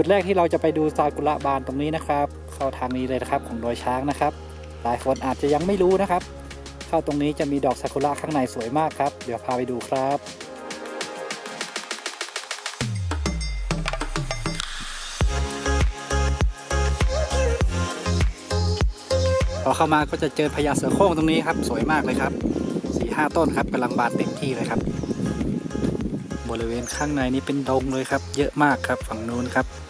จุดแรกที่เราจะไปดูซากุระบานตรงนี้นะครับ เข้าทางนี้เลยนะครับของดอยช้างนะครับ หลายคนอาจจะยังไม่รู้นะครับ เข้าตรงนี้จะมีดอกซากุระข้างในสวยมากครับ เดี๋ยวพาไปดูครับพอเข้ามาก็จะเจอพญาเสือโคร่งตรงนี้ครับ สวยมากเลยครับสี่ห้าต้นครับกำลังบานเต็มที่เลยครับ บริเวณข้างในนี้เป็นดงเลยครับ เยอะมากครับฝั่งนู้นครับ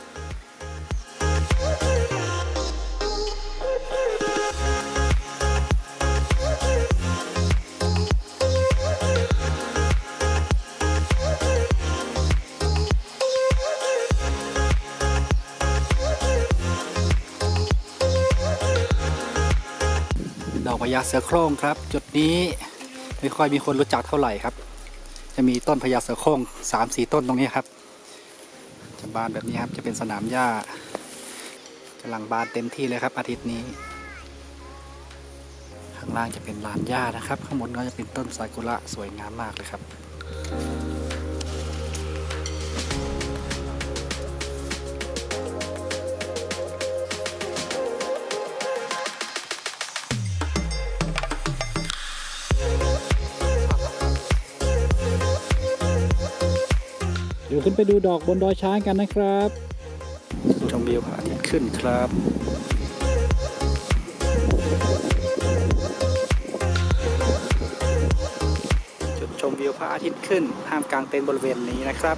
ญาเสือโคร่งครับ จุดนี้ไม่ค่อยมีคนรู้จักเท่าไหร่ครับ จะมีต้นพญาเสือโคร่งสามสี่ต้นตรงนี้ครับจะบานแบบนี้ครับจะเป็นสนามหญ้ากำลังบานเต็มที่เลยครับ อาทิตย์นี้ ข้างล่างจะเป็นลานหญ้านะครับ ข้างบนก็จะเป็นต้นซากุระสวยงามมากเลยครับ ยวขึ้นไปดูดอกบนดอยช้างกันนะครับชมวิวพระอาทิตย์ขึ้นครับจุดชมวิวพระอาทิตย์ขึ้นห้ามกลางเต็นท์บริเวณนี้นะครับ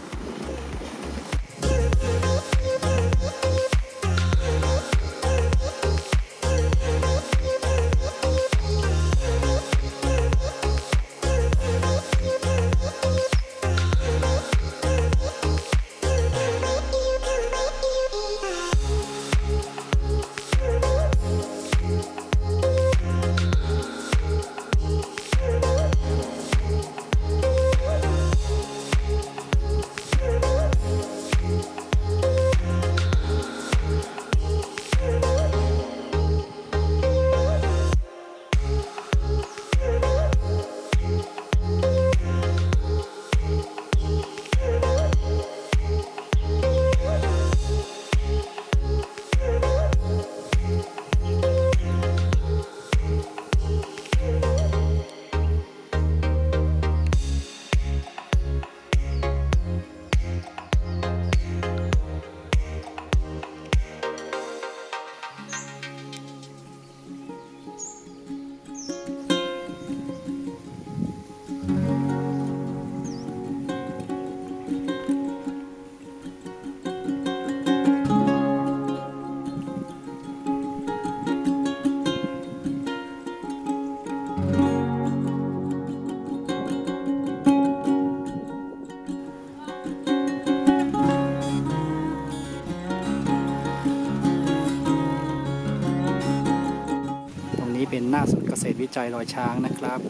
เป็นหน้าศูนย์เกษตรวิจัยรอยช้างนะครับ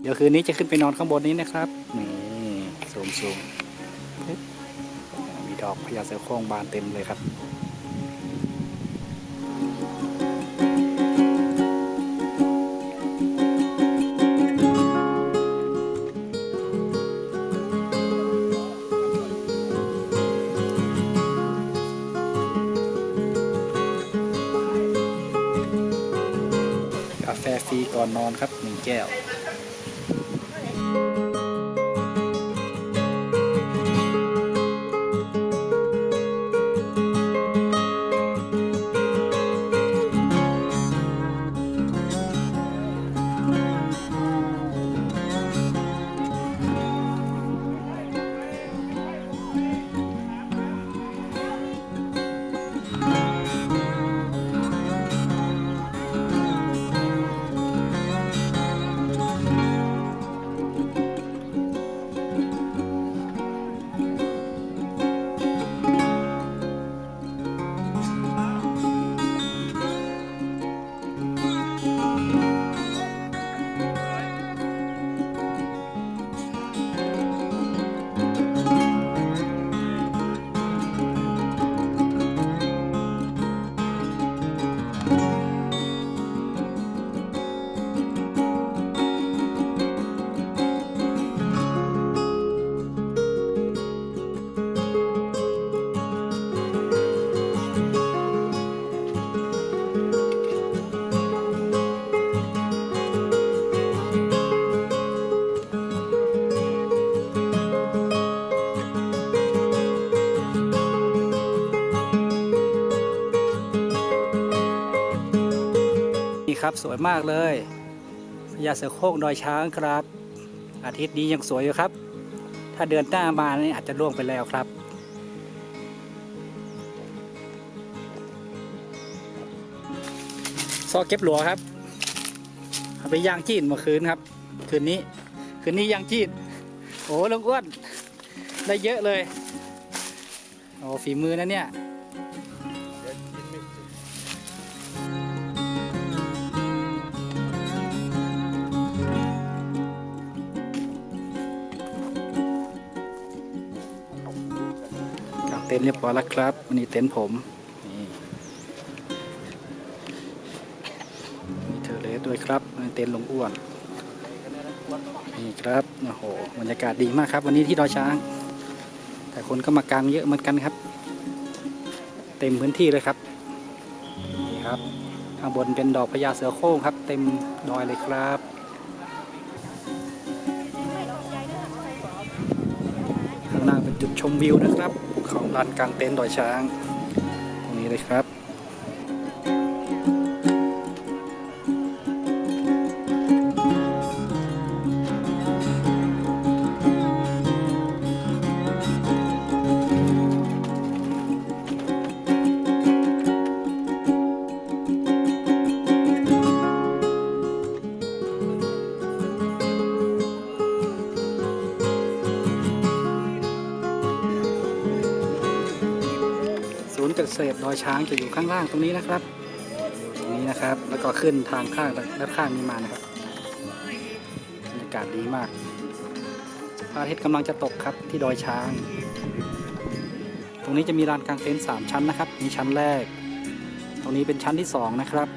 เดี๋ยวคืนนี้จะขึ้นไปนอนข้างบนนี้นะครับ นี่สูงสูงมีดอกพญาเสือโคร่งบานเต็มเลยครับ ฟฟรีก่อนนอนครับหนึ่งแก้ว ครับ สวยมากเลยพญาเสือโคร่งดอยช้างครับ อาทิตย์นี้ยังสวยอยู่ครับ ถ้าเดือนหน้ามานี่อาจจะร่วงไปแล้วครับซอเก็บหลัวครับเอาไปย่างจีนเมื่อคืนครับ คืนนี้ คืนนี้ย่างจีนโอ้ลุงอ้วนได้เยอะเลย โอ้ฝีมือนะเนี่ย ต็นท์เรียบร้อยแล้วครับวันนี้เต็นท์ผมนี่มีเทอร์เลสด้วยครับอันนี้เต็นท์ลงอ้วนนี่ครับโอ้โหบรรยากาศดีมากครับ วันนี้ที่ดอยช้าง แต่คนก็มากางเยอะเหมือนกันครับ เต็มพื้นที่เลยครับนี่ครับข้างบนเป็นดอกพญาเสือโคร่งครับ เต็มดอยเลยครับข้างล่างเป็นจุดชมวิวนะครับ ของลานกลางเต็นท์ดอยช้าง ตรงนี้เลยครับ เกษดอยช้างจะอยู่ข้างล่างตรงนี้นะครับอยู่ตรงนี้นะครับแล้วก็ขึ้นทางข้างด้านข้างนี้มานะครับบรรยากาศดีมากพระอาทิตย์กำลังจะตกครับที่ดอยช้าง ตรงนี้จะมีลานกลางเต็นท์สามชั้นนะครับมีชั้นแรก ตรงนี้เป็นชั้นที่สองนะครับ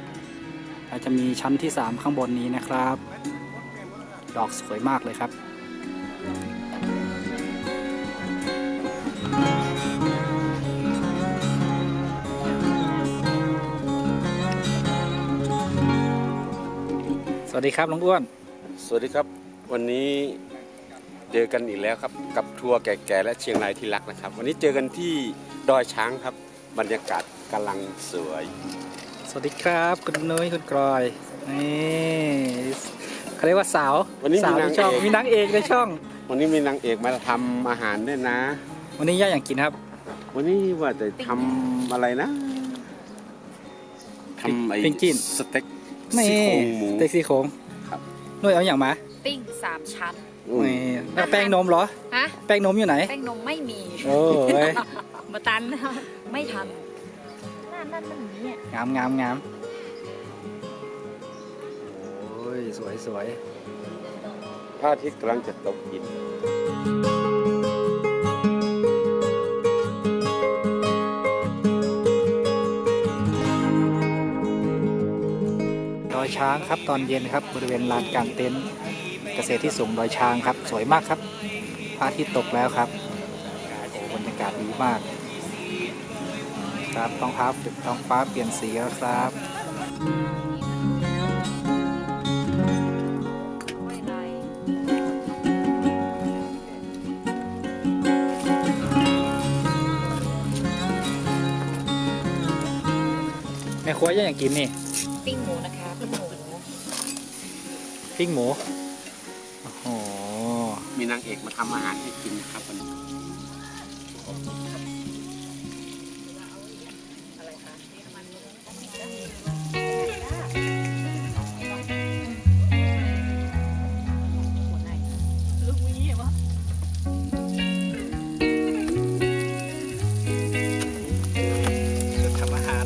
แล้วจะมีชั้นที่สามข้างบนนี้นะครับ ดอกสวยมากเลยครับ วัสดีครับลุงอ้วน สวัสดีครับ วันนี้เจอกันอีกแล้วครับ กับทัวร์แก่ๆและเชียงรายที่รักนะครับ วันนี้เจอกันที่ดอยช้างครับ บรรยากาศกำลังสวย สวัสดีครับ คุณนุ้ยคุณกรอยนี่เขาเรียกว่าสาววันนี้สามีวในนางช่องเอก มีนางเอกในช่อง วันนี้มีนางเอกมาทำอาหารด้วยนะ วันนี้ย่าอย่างกินครับ วันนี้ว่าจะทำอะไรนะทำไอ้ปิ้งจิ้น สเต็กนี่ ซี่โครงหมู เต็กซี่โครงครับนุ้ยเอาอย่างมาปิ้งสามชั้นอืมนี่แล้วแป้งนมเหรอ ฮะแป้งนมอยู่ไหน แป้งนมไม่มีโอ้ยมาตัน ไม่ทันนั่นนั่นมันเนี่ยงามงามงามโอ้ยสวยสวยพระอาทิตย์กำลังจะตกดินด ช้างครับ ตอนเย็นครับบริเวณลานกลางเต็นท์เกษตรที่สูงดอยช้างครับ สวยมากครับพระอาทิตย์ตกแล้วครับโอ้บรรยากาศดีมากครับท้องฟ้าท้องฟ้าเปลี่ยนสีแล้วครับไม่ไรแม่ครัวยังอยากกินนี่ ปิ้งหมูนะคะ ปิ้งหมูปิ้งหมู โอ้โห มีนางเอกมาทำอาหารให้กินนะครับวันนี้อะไรคะลูกวีเหรอจุดทำอาหาร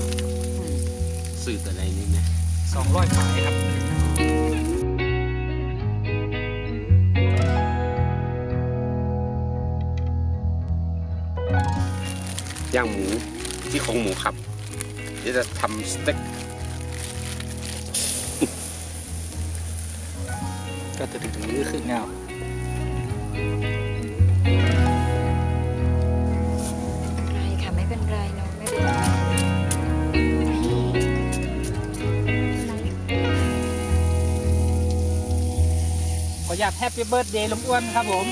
สื่ออะไรนี่นะ200ฝายครับ ย่างหมูที่โครงหมูครับ เดี๋ยวจะทำสเต็กก็จะถือขึ้นแนวไรค่ะไม่เป็นไรเนาะไม่เป็นไรขออยากแฮปปี้เบิร์ดเดย์ลุงอ้วนครับผม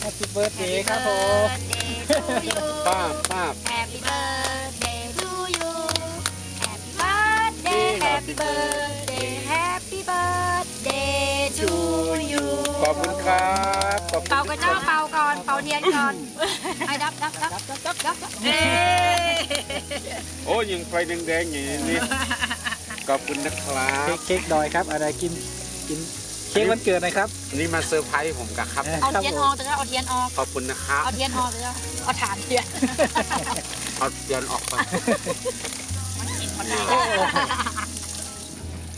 แฮปปี้เบิร์ดเดย์ครับผม Happy birthday to you Happy birthday Happy birthday Happy birthday to you ขอบคุณครับขอบคุณเป่ากันเจ้าเป่าก่อนเป่าเทียนก่อนไอ้ดับดับดับดับดับดับเโอ้ยิงไฟแดงๆอย่างนี้ขอบคุณนะครับ เค้กดอยครับ อะไรกินกิน เค้กวันเกิดหนะครับอันนี่มาเซอร์ไพรส์ผมกับครับ เอาเทียนออกเถอะเอาเทียนออก ขอบคุณนะครับเอาเทียนออกเถอะเอาฐานเทียน เอาเตียนออกไป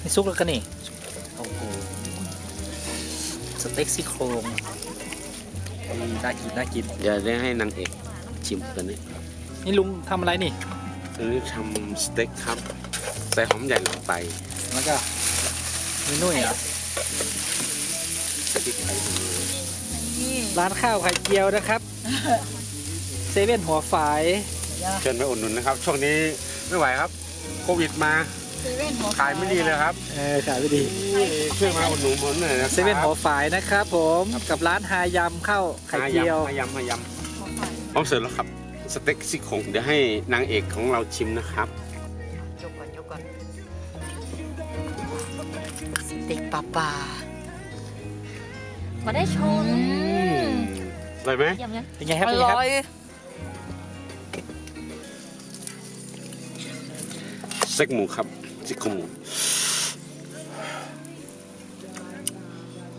นี่ซุกแล้วกันนี่โอ้โหสเต็กซี่โครงอืมน่ากินน่ากินอย่าได้ให้นางเอกชิมตัวนี้นี่ลุงทำอะไรนี่ตัวนี้ทำสเต็กครับ ใส่หอมใหญ่ลงไป แล้วก็มีนุ่ยเหรอใส่พ ริกไทยลงไปร้านข้าวไข่เจียวนะครับ เซเว่นหัวฝาย เชิญไปอุดหนุนนะครับ ช่วงนี้ไม่ไหวครับ โควิดมาเซเว่นหัวขายไม่ดีเลยครับเออขายไม่ดีช่วยมาอุดหนุนผมหน่อยนะครับเซเว่นหัวฝายนะครับผมกับร้านฮายำข้าวไข่เจียวมายำมายำพร้อมเสร็จแล้วครับ สเต็กซี่โครงเดี๋ยวให้นางเอกของเราชิมนะครับ เต็กปลาปลามาได้ชมอร่อยไหมเยี่ยมเลยเป็นไงครับอเป็นไงครับร่อยสเต็กหมูครับซี่โครงหมู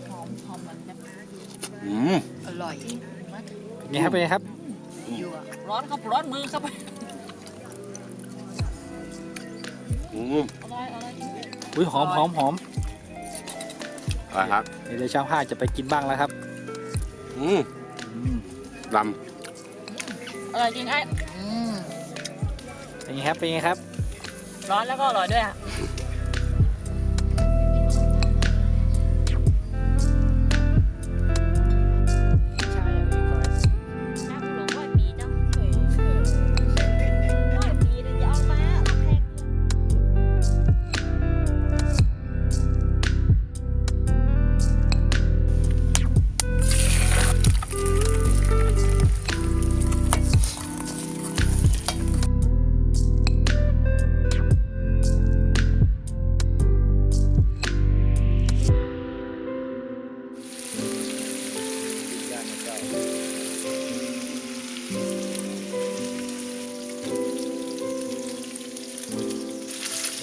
หอมหอมเหมือนแบบอืมอร่อยเป็นไงครับเป็นไงครับอยู่อะร้อนครับร้อนมือครับอืมอร่อยอร่อยอุ้ยหอมหอมหอม อร่อยครับเดี๋ยวช่างภาพจะไปกินบ้างแล้วครับ อืมอืมดอร่อยจริงไอ้อืมเป็นไงครับเป็นไงครับ ร้อนแล้วก็อร่อยด้วยอะ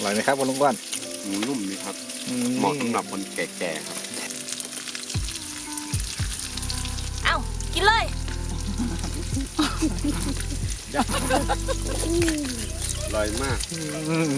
ร่อยไหมครับคุณลุงก้อนำหมูนุ่มนี่ครับอืเหมาะสำหรับคนแก่ๆครับ เอ้ากินเลย อร่อยมาก อืม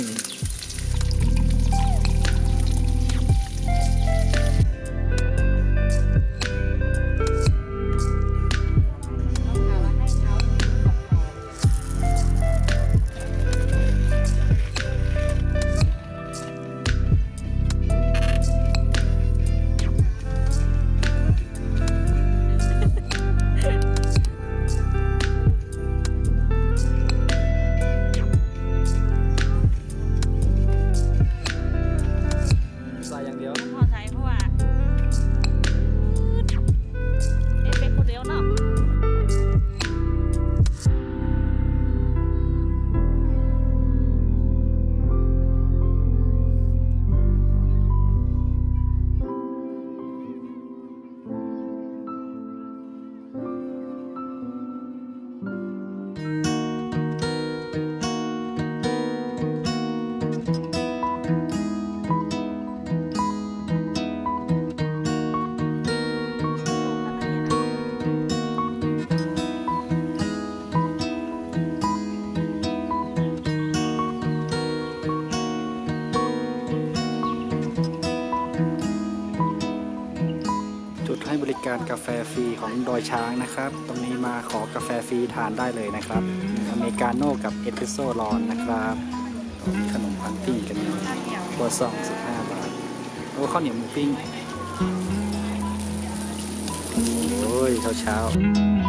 ให้บริการกาแฟฟรีของดอยช้างนะครับ ตรงนี้มาขอกาแฟฟรีทานได้เลยนะครับอเมริกาโน่กับเอสเปรสโซ่ร้อนนะครับขนมปังปิ้งกันตัวซองสิบห้าบาทโอ้ข้าวเหนียวหมูปิ้งโอ้ยเช้าเช้า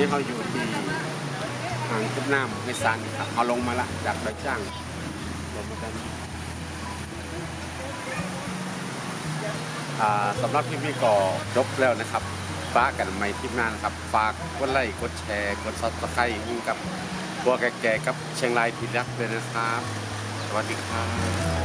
นี้เราอยู่ที่อ่างขึ้นน้ำไม่ซันครับเอาลงมาละจากระจ้างลงมากันสำหรับที่พี่ก่อจบแล้วนะครับฟ้ากกันใหม่ทีมงานะครับฝากกดไลค์กดแชร์กดซับสไครต์กับตัวแก่ๆกับเชียงรายทีรักเลยนะครับ สวัสดีครับ